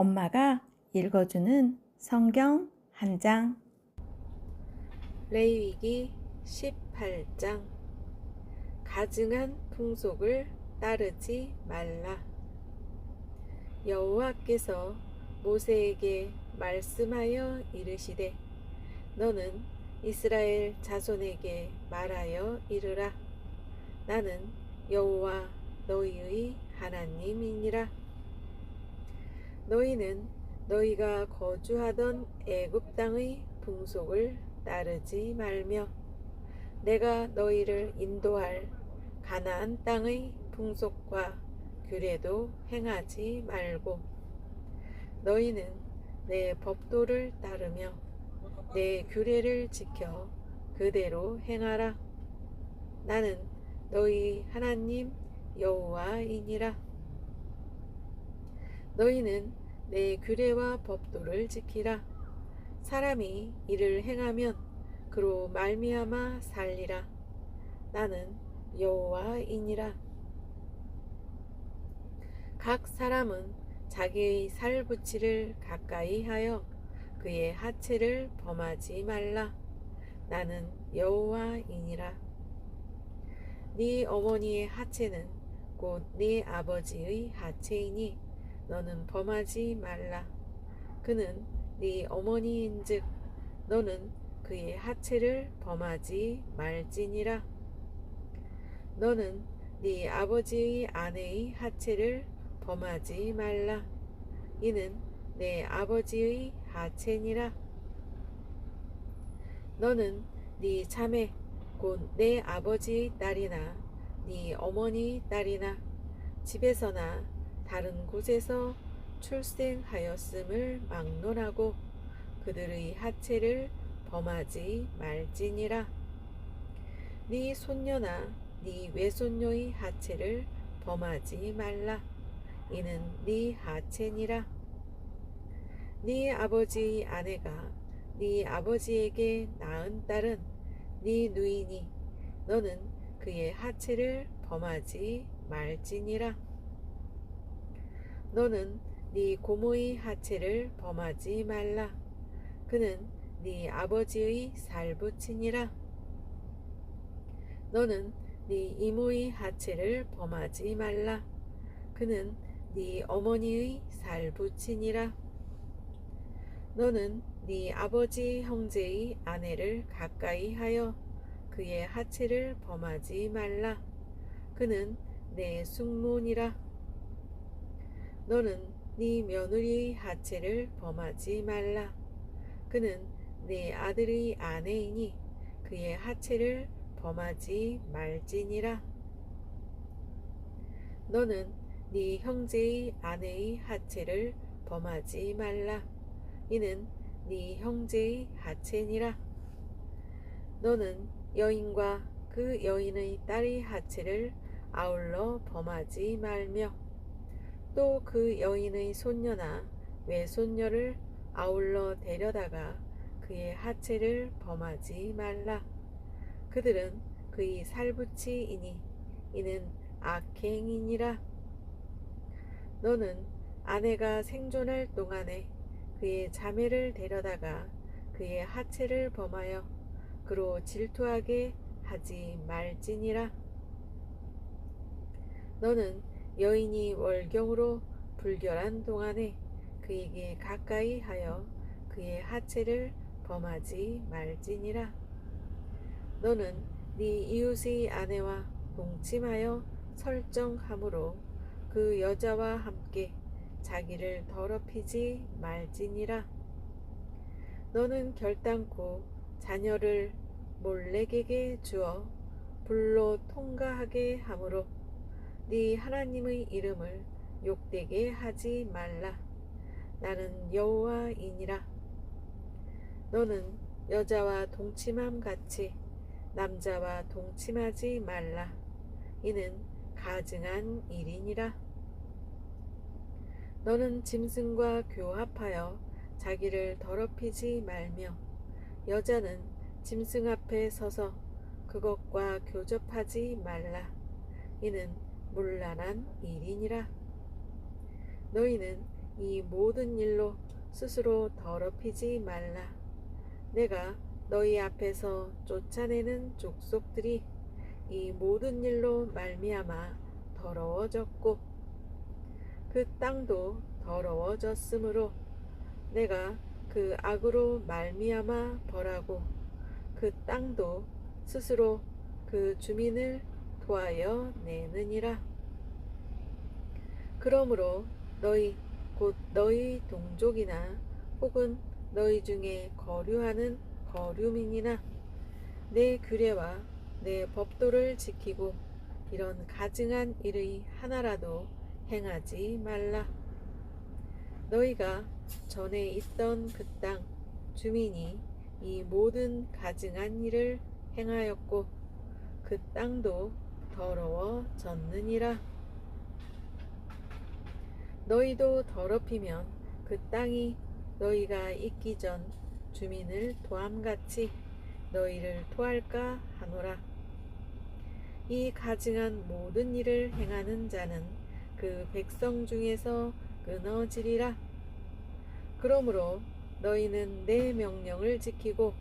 엄마가 읽어주는 성경 한 장. 레위기 18장 가증한 풍속을 따르지 말라. 여호와께서 모세에게 말씀하여 이르시되 너는 이스라엘 자손에게 말하여 이르라. 나는 여호와 너희의 하나님이니라. 너희는 너희가 거주하던 애굽 땅의 풍속을 따르지 말며 내가 너희를 인도할 가나안 땅의 풍속과 규례도 행하지 말고 너희는 내 법도를 따르며 내 규례를 지켜 그대로 행하라. 나는 너희 하나님 여호와이니라. 너희는 내 규례와 법도를 지키라 사람이 이를 행하면 그로 말미암아 살리라. 나는 여호와이니라. 각 사람은 자기의 살붙이를 가까이 하여 그의 하체를 범하지 말라. 나는 여호와이니라. 네 어머니의 하체는 곧 네 아버지의 하체이니 너는 범하지 말라. 그는 네 어머니인즉 너는 그의 하체를 범하지 말지니라. 너는 네 아버지의 아내의 하체를 범하지 말라. 이는 내 아버지의 하체니라. 너는 네 자매 곧 내 아버지의 딸이나 네 어머니의 딸이나 집에서나 다른 곳에서 출생하였음을 막론하고 그들의 하체를 범하지 말지니라. 네 손녀나 네 외손녀의 하체를 범하지 말라. 이는 네 하체니라. 네 아버지의 아내가 네 아버지에게 낳은 딸은 네 누이니 너는 그의 하체를 범하지 말지니라. 너는 네 고모의 하체를 범하지 말라. 그는 네 아버지의 살부친이라. 너는 네 이모의 하체를 범하지 말라. 그는 네 어머니의 살부친이라. 너는 네 아버지 형제의 아내를 가까이 하여 그의 하체를 범하지 말라. 그는 내 숙모니라. 너는 네 며느리의 하체를 범하지 말라. 그는 네 아들의 아내이니 그의 하체를 범하지 말지니라. 너는 네 형제의 아내의 하체를 범하지 말라. 이는 네 형제의 하체니라. 너는 여인과 그 여인의 딸의 하체를 아울러 범하지 말며 또 그 여인의 손녀나 외손녀를 아울러 데려다가 그의 하체를 범하지 말라. 그들은 그의 살붙이이니 이는 악행이니라. 너는 아내가 생존할 동안에 그의 자매를 데려다가 그의 하체를 범하여 그로 질투하게 하지 말지니라. 너는 여인이 월경으로 불결한 동안에 그에게 가까이 하여 그의 하체를 범하지 말지니라. 너는 네 이웃의 아내와 동침하여 설정함으로 그 여자와 함께 자기를 더럽히지 말지니라. 너는 결단코 자녀를 몰래에게 주어 불로 통과하게 하므로 네 하나님의 이름을 욕되게 하지 말라. 나는 여호와이니라. 너는 여자와 동침함 같이 남자와 동침하지 말라. 이는 가증한 일이니라. 너는 짐승과 교합하여 자기를 더럽히지 말며 여자는 짐승 앞에 서서 그것과 교접하지 말라. 이는 문란한 일이니라. 너희는 이 모든 일로 스스로 더럽히지 말라. 내가 너희 앞에서 쫓아내는 족속들이 이 모든 일로 말미암아 더러워졌고 그 땅도 더러워졌으므로 내가 그 악으로 말미암아 벌하고 그 땅도 스스로 그 주민을 도하여 내느니라. 그러므로 너희 곧 너희 동족이나 혹은 너희 중에 거류하는 거류민이나 내 규례와 내 법도를 지키고 이런 가증한 일의 하나라도 행하지 말라. 너희가 전에 있던 그 땅 주민이 이 모든 가증한 일을 행하였고 그 땅도 더러워졌느니라. 너희도 더럽히면 그 땅이 너희가 있기 전 주민을 도함같이 너희를 토할까 하노라. 이 가증한 모든 일을 행하는 자는 그 백성 중에서 끊어지리라. 그러므로 너희는 내 명령을 지키고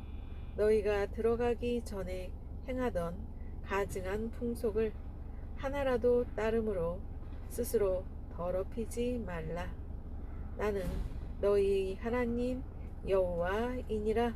너희가 들어가기 전에 행하던 가증한 풍속을 하나라도 따름으로 스스로 더럽히지 말라. 나는 너희 하나님 여호와이니라.